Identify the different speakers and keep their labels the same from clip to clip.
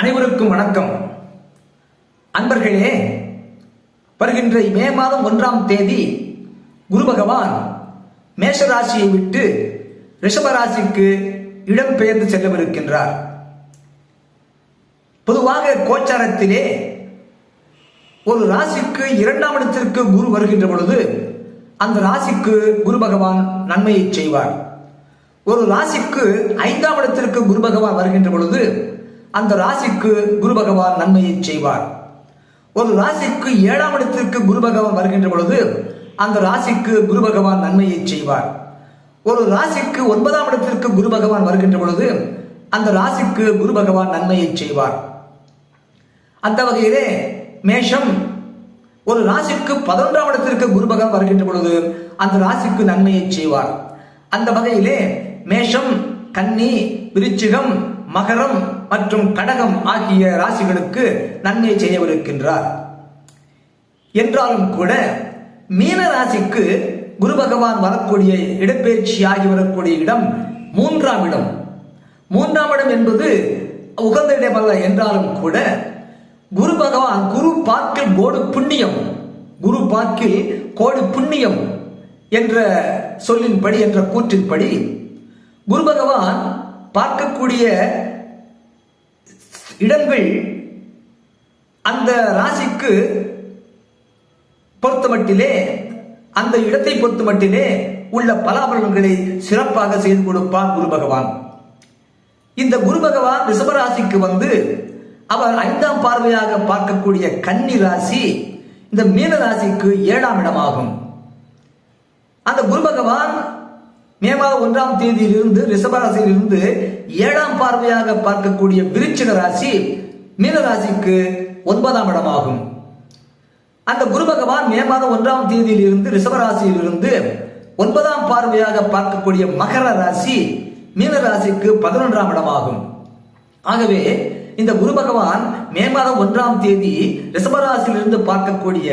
Speaker 1: அனைவருக்கும் வணக்கம். அன்பர்களே வருகின்ற மே மாதம் ஒன்றாம் தேதி குரு பகவான் மேஷராசியை விட்டு ரிஷபராசிக்கு இடம்பெயர்ந்து செல்லவிருக்கின்றார். பொதுவாக கோச்சாரத்திலே ஒரு ராசிக்கு இரண்டாம் இடத்திற்கு குரு வருகின்ற பொழுது அந்த ராசிக்கு குரு பகவான் நன்மையை செய்வார். ஒரு ராசிக்கு ஐந்தாம் இடத்திற்கு குரு பகவான் வருகின்ற பொழுது அந்த ராசிக்கு குரு பகவான் நன்மையை செய்வார். ஒரு ராசிக்கு ஏழாம் இடத்திற்கு குரு பகவான் வருகின்ற பொழுது அந்த ராசிக்கு குரு பகவான் நன்மையை செய்வார். ஒரு ராசிக்கு ஒன்பதாம் இடத்திற்கு குரு பகவான் வருகின்ற பொழுது அந்த ராசிக்கு குரு பகவான் நன்மையை செய்வார். அந்த வகையிலே மேஷம் ஒரு ராசிக்கு பதினொன்றாம் இடத்திற்கு குரு பகவான் வருகின்ற பொழுது அந்த ராசிக்கு நன்மையை செய்வார். அந்த வகையிலே மேஷம் கன்னி விருச்சிகம் மகரம் மற்றும் கடகம் ஆகிய ராசிகளுக்கு நன்மை செய்யவிருக்கின்றார். என்றாலும் கூட மீன ராசிக்கு குரு பகவான் வரக்கூடிய இடப்பெயர்ச்சி ஆகி வரக்கூடிய இடம் மூன்றாம் இடம். மூன்றாம் இடம் என்பது உகந்த இடமல்ல என்றாலும் கூட குரு பகவான் குரு பார்க்கில் கோடு புண்ணியம் குரு பார்க்கில் கோடு புண்ணியம் என்ற சொல்லின்படி என்ற கூற்றின்படி குரு பகவான் பார்க்கக்கூடிய இடங்கள் அந்த ராசிக்கு பொறுத்தமட்டிலே அந்த இடத்தை பொறுத்தமட்டிலே உள்ள பலாபலன்களை சிறப்பாக செய்து கொடுப்பார் குரு பகவான். இந்த குரு பகவான் ரிஷபராசிக்கு வந்து அவர் ஐந்தாம் பார்வையாக பார்க்கக்கூடிய கன்னி ராசி இந்த மீன ராசிக்கு ஏழாம் இடமாகும். அந்த குரு பகவான் மே மாதம் ஒன்றாம் தேதியிலிருந்து ரிஷபராசியிலிருந்து ஏழாம் பார்வையாக பார்க்கக்கூடிய விருச்சிக ராசி மீனராசிக்கு ஒன்பதாம் இடமாகும். அந்த குரு பகவான் மே மாதம் ஒன்றாம் தேதியிலிருந்து ரிஷபராசியிலிருந்து ஒன்பதாம் பார்வையாக பார்க்கக்கூடிய மகர ராசி மீனராசிக்கு பதினொன்றாம் இடமாகும். ஆகவே இந்த குரு பகவான் மே மாதம் ஒன்றாம் தேதி ரிஷபராசியிலிருந்து பார்க்கக்கூடிய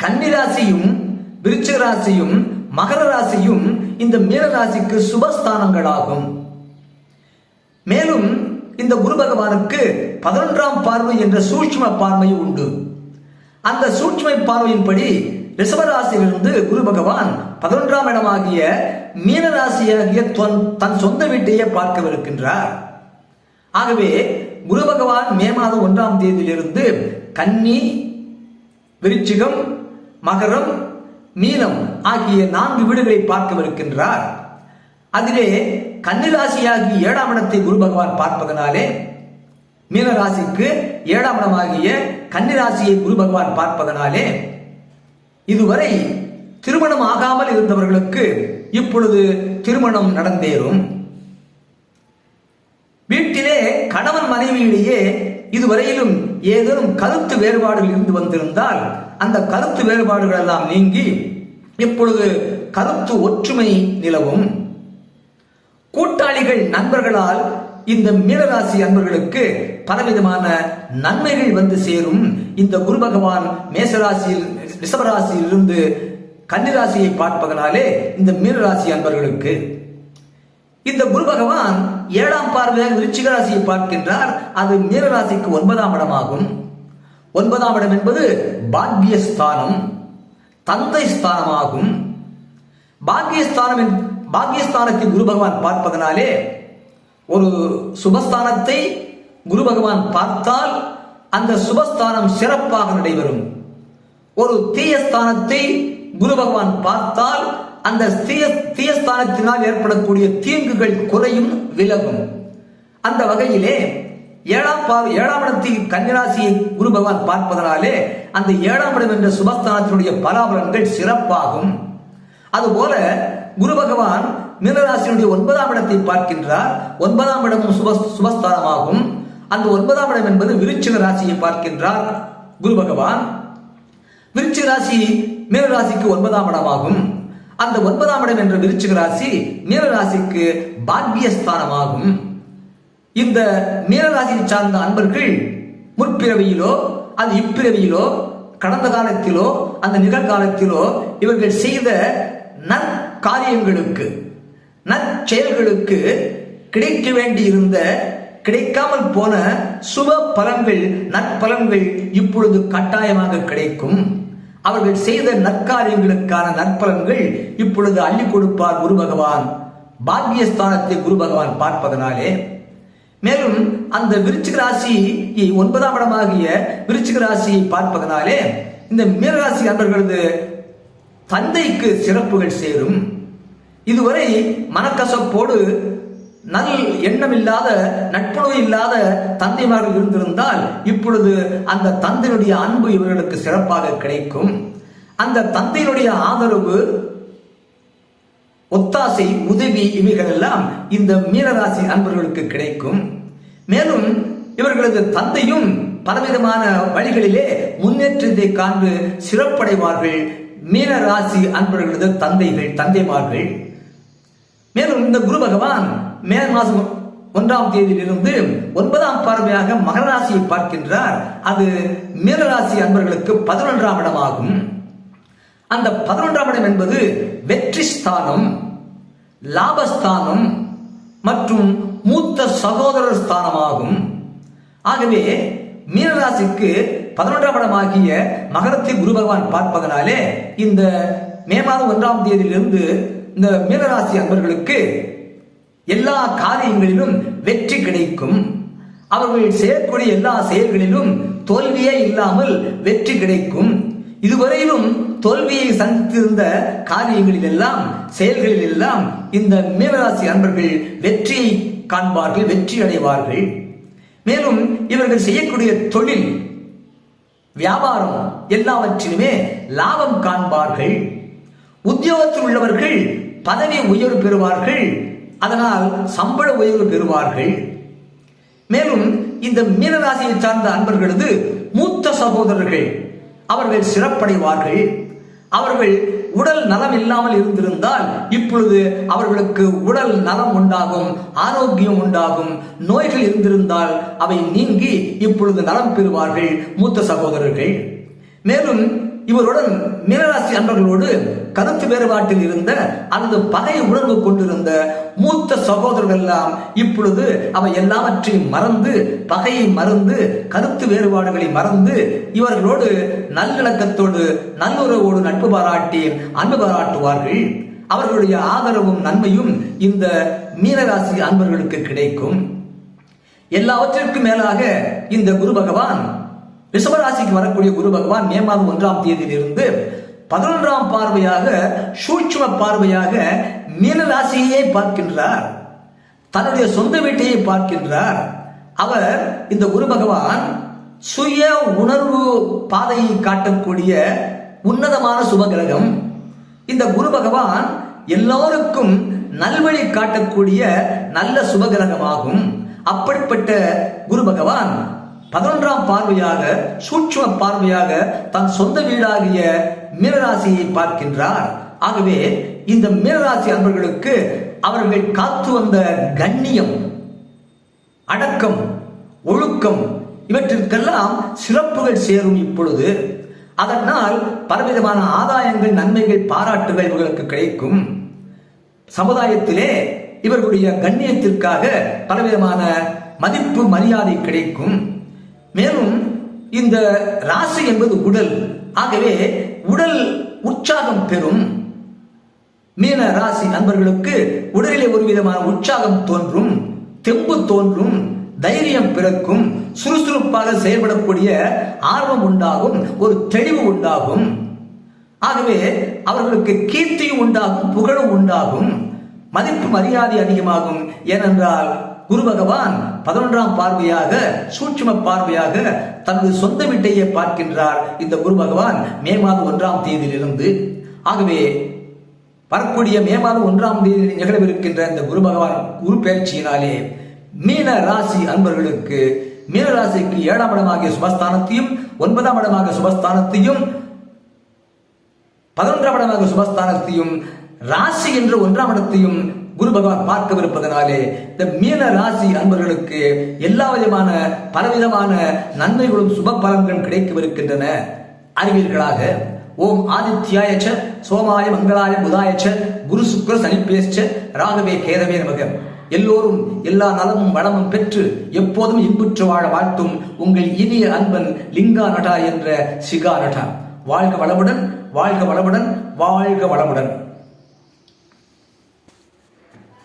Speaker 1: கன்னிராசியும் விருச்சிக ராசியும் மகர ராசியும் இந்த மீன ராசிக்கு சுபஸ்தானங்களாகும். மேலும் இந்த குரு பகவானுக்கு பதினொன்றாம் பார்வை என்ற சூட்சும பார்வை உண்டு. அந்த சூட்சும பார்வையின்படி ரிஷபராசியிலிருந்து குரு பகவான் பதினொன்றாம் இடமாகிய மீன ராசியாகிய தன் சொந்த வீட்டையே பார்க்கவிருக்கின்றார். ஆகவே குரு பகவான் மே மாதம் ஒன்றாம் தேதியிலிருந்து கன்னி விருச்சிகம் மகரம் மீனம் ஆகிய நான்கு வீடுகளை பார்க்கவிருக்கின்றார். அதிலே கன்னிராசியாகி ஏழாம் இடத்தை குரு பகவான் பார்ப்பதனாலே மீனராசிக்கு ஏழாம் இடமாகிய கன்னிராசியை குரு பகவான் பார்ப்பதனாலே இதுவரை திருமணம் ஆகாமல் இருந்தவர்களுக்கு இப்பொழுது திருமணம் நடந்தேறும். வீட்டிலே கணவன் மனைவியிடையே இதுவரையிலும் ஏதேனும் கருத்து வேறுபாடுகள் இருந்து வந்திருந்தால் அந்த கருத்து வேறுபாடுகள் எல்லாம் நீங்கி இப்பொழுது கருத்து ஒற்றுமை நிலவும். கூட்டாளிகள் நண்பர்களால் இந்த மீனராசி அன்பர்களுக்கு பலவிதமான நன்மைகள் வந்து சேரும். இந்த குரு பகவான் மேசராசியில் ரிஷபராசியில் இருந்து கன்னிராசியை பார்ப்பதனாலே இந்த மீனராசி அன்பர்களுக்கு. இந்த குரு பகவான் ஏழாம் பார்வையாக விருச்சிக ராசியை பார்க்கின்றார். அது மீனராசிக்கு ஒன்பதாம் இடமாகும். ஒன்பதாம் இடம் என்பது பாக்யஸ்தானம் தந்தை ஸ்தானமாகும். பாக்யஸ்தானம் பாக்யஸ்தானத்தை குரு பகவான் பார்ப்பதனாலே ஒரு சுபஸ்தானத்தை குரு பகவான் பார்த்தால் அந்த சுபஸ்தானம் சிறப்பாக நடைபெறும். ஒரு தீயஸ்தானத்தை குரு பகவான் பார்த்தால் அந்த தீய தீயஸ்தானத்தினால் ஏற்படக்கூடிய தீங்குகள் குறையும் விலகும். அந்த வகையிலே ஏழாம் பாவ ஏழாம் இடத்தில் கன்னிராசியை குரு பகவான் பார்ப்பதனாலே அந்த ஏழாம் இடம் என்ற சுபஸ்தானத்தினுடைய பலாபலன்கள் சிறப்பாகும். அதுபோல குரு பகவான் மீனராசியினுடைய ஒன்பதாம் இடத்தை பார்க்கின்றார். ஒன்பதாம் இடமும் சுப சுபஸ்தானமாகும். அந்த ஒன்பதாம் இடம் என்பது விருச்சிக ராசியை பார்க்கின்றார் குரு பகவான். விருச்சிக ராசி மீனராசிக்கு ஒன்பதாம் இடமாகும். அந்த ஒன்பதாம் இடம் என்ற விருச்சிக ராசி மீனராசிக்கு பாக்யஸ்தானமாகும். இந்த மீனராசியை சார்ந்த அன்பர்கள் முற்பிறவியிலோ அது இப்பிறவியிலோ கடந்த காலத்திலோ அந்த நிகழ்காலத்திலோ இவர்கள் செய்த நற்காரியங்களுக்கு நற்செயல்களுக்கு கிடைக்க வேண்டியிருந்த கிடைக்காமல் போன சுப பலன்கள் நற்பலன்கள் இப்பொழுது கட்டாயமாக கிடைக்கும். அவர்கள் செய்த நற்காரியங்களுக்கான நற்பலன்கள் இப்பொழுது அள்ளி கொடுப்பார் குரு பகவான். பாக்கியஸ்தானத்தை குரு பகவான் பார்ப்பதனாலே மேலும் அந்த விருச்சிக ராசி ஒன்பதாம் இடமாகிய விருச்சிக ராசியை பார்ப்பதனாலே இந்த மீனராசி அன்பர்களது தந்தைக்கு சிறப்புகள் சேரும். இதுவரை மனக்கசப்போடு நல் எண்ணமில்லாத நட்புணர்வு இல்லாத தந்தைமார்கள் இருந்திருந்தால் இப்பொழுது அந்த தந்தையினுடைய அன்பு இவர்களுக்கு சிறப்பாக கிடைக்கும். அந்த தந்தையினுடைய ஆதரவு ஒத்தாசை உதவி இவைகள் எல்லாம் இந்த மீனராசி அன்பர்களுக்கு கிடைக்கும். மேலும் இவர்களது தந்தையும் பலவிதமான வழிகளிலே முன்னேற்றத்தை காண்டு சிறப்படைவார்கள் மீனராசி அன்பர்களது தந்தைகள் தந்தைமார்கள். மேலும் இந்த குரு பகவான் மே மாதம் ஒன்றாம் தேதியிலிருந்து ஒன்பதாம் பார்வையாக மகராசியை பார்க்கின்றார். அது மீனராசி அன்பர்களுக்கு பதினொன்றாம் இடமாகும். அந்த பதினொன்றாம் இடம் என்பது வெற்றி ஸ்தானம் லாபஸ்தானம் மற்றும் மூத்த சகோதரர் ஸ்தானமாகும். ஆகவே மீனராசிக்கு பதினொன்றாம் இடமாகிய மகரத்தை குரு பகவான் பார்ப்பதனாலே இந்த மே மாதம் ஒன்றாம் தேதியிலிருந்து இந்த மீனராசி அன்பர்களுக்கு எல்லா காரியங்களிலும் வெற்றி கிடைக்கும். அவர்கள் செய்யக்கூடிய எல்லா செயல்களிலும் தோல்வியே இல்லாமல் வெற்றி கிடைக்கும். இதுவரையிலும் தோல்வியை சந்தித்திருந்த காரியங்களில் எல்லாம் செயல்களில் எல்லாம் இந்த மீனராசி அன்பர்கள் வெற்றியை காண்பார்கள் வெற்றி அடைவார்கள். மேலும் இவர்கள் செய்யக்கூடிய தொழில் வியாபாரம் எல்லாவற்றிலுமே லாபம் காண்பார்கள். உத்தியோகத்தில் உள்ளவர்கள் பதவி உயர்வு பெறுவார்கள். அதனால் சம்பள உயர்வு பெறுவார்கள். மேலும் இந்த மீனராசியை சார்ந்த அன்பர்களது மூத்த சகோதரர்கள் அவர்கள் சிறப்படைவார்கள். அவர்கள் உடல் நலம் இல்லாமல் இருந்திருந்தால் இப்பொழுது அவர்களுக்கு உடல் நலம் உண்டாகும் ஆரோக்கியம் உண்டாகும். நோய்கள் இருந்திருந்தால் அவை நீங்கி இப்பொழுது நலம் பெறுவார்கள். மூத்த சகோதரர்கள் மேலும் இவருடன் மீனராசி அன்பர்களோடு கருத்து வேறுபாட்டில் இருந்த அல்லது பகை உணர்வு கொண்டிருந்த மூத்த சகோதரர்கள் எல்லாம் இப்பொழுது அவை எல்லாவற்றையும் மறந்து பகையை மறந்து கருத்து வேறுபாடுகளை மறந்து இவர்களோடு நல்லிணக்கத்தோடு நல்லுறவோடு நட்பு பாராட்டி அன்பு பாராட்டுவார்கள். அவர்களுடைய ஆதரவும் நன்மையும் இந்த மீனராசி அன்பர்களுக்கு கிடைக்கும். எல்லாவற்றிற்கும் மேலாக இந்த குரு பகவான் ரிஷபராசிக்கு வரக்கூடிய குரு பகவான் மே மாதம் ஒன்றாம் தேதியிலிருந்து பதினொன்றாம் பார்வையாக சூட்சும பார்வையாக மீன ராசியை பார்க்கின்றார். தன்னுடைய சொந்த வீட்டையை பார்க்கின்றார். அவர் இந்த குரு பகவான் சுய உணர்வு பாதையை காட்டக்கூடிய உன்னதமான சுபகிரகம் இந்த குரு பகவான் எல்லோருக்கும் நல்வழி காட்டக்கூடிய நல்ல சுபகிரகமாகும் அப்படிப்பட்ட குரு பகவான் பதினொன்றாம் பார்வையாக சூட்சும பார்வையாக தன் சொந்த வீடாகிய மீனராசியை பார்க்கின்றார். ஆகவே இந்த மீனராசி அன்பர்களுக்கு அவர்கள் காத்து வந்த கண்ணியம் அடக்கம் ஒழுக்கம் இவற்றிற்கெல்லாம் சிறப்புகள் சேரும் இப்பொழுது. அதனால் பலவிதமான ஆதாயங்கள் நன்மைகள் பாராட்டுகள் இவர்களுக்கு கிடைக்கும். சமுதாயத்திலே இவர்களுடைய கண்ணியத்திற்காக பலவிதமான மதிப்பு மரியாதை கிடைக்கும். மேலும் இந்த ராசி என்பது உடல். ஆகவே உடல் உற்சாகம் பெறும். மீன ராசி நண்பர்களுக்கு உடலிலே ஒரு விதமான உற்சாகம் தோன்றும் தெம்பு தோன்றும் தைரியம் பிறக்கும் சுறுசுறுப்பாக செயல்படக்கூடிய ஆர்வம் உண்டாகும் ஒரு தெளிவு உண்டாகும். ஆகவே அவர்களுக்கு கீர்த்தியும் உண்டாகும் புகழும் உண்டாகும். மதிப்பு மரியாதை அதிகமாகும். ஏனென்றால் குரு பகவான் பதினொன்றாம் பார்வையாக சூட்சும பார்வையாக தனது சொந்த வீட்டையே பார்க்கின்றார். இந்த குரு பகவான் மே மாதம் ஒன்றாம் தேதியிலிருந்து ஆகவே வரக்கூடிய மே மாதம் ஒன்றாம் தேதி நிகழவிருக்கின்ற இந்த குரு பகவான் குரு பயிற்சியினாலே மீன ராசி அன்பர்களுக்கு மீன ராசிக்கு ஏழாம் இடமாகிய சுபஸ்தானத்தையும் ஒன்பதாம் இடமாக சுபஸ்தானத்தையும் பதினொன்றாம் இடமாக சுபஸ்தானத்தையும் ராசி என்ற ஒன்றாம் இடத்தையும் குரு பகவான் பார்க்கவிருப்பதனாலே இந்த மீன ராசி அன்பர்களுக்கு எல்லா விதமான பலவிதமான நன்மைகளும் சுப பலன்களும் கிடைக்கவிருக்கின்றன. அறிவீர்களாக ஓம் ஆதித்யாயச்ச சோமாய மங்களாய புதாயச்ச குரு சுக்கர சனிப்பேச்ச ராகவே கேதவே நமக. எல்லோரும் எல்லா நலமும் வளமும் பெற்று எப்போதும் இன்புற்று வாழ வாழ்த்தும் உங்கள் இனிய அன்பன் லிங்கா நடா என்ற சிகா நடா வாழ்க வளமுடன் வாழ்க வளமுடன் வாழ்க வளமுடன்.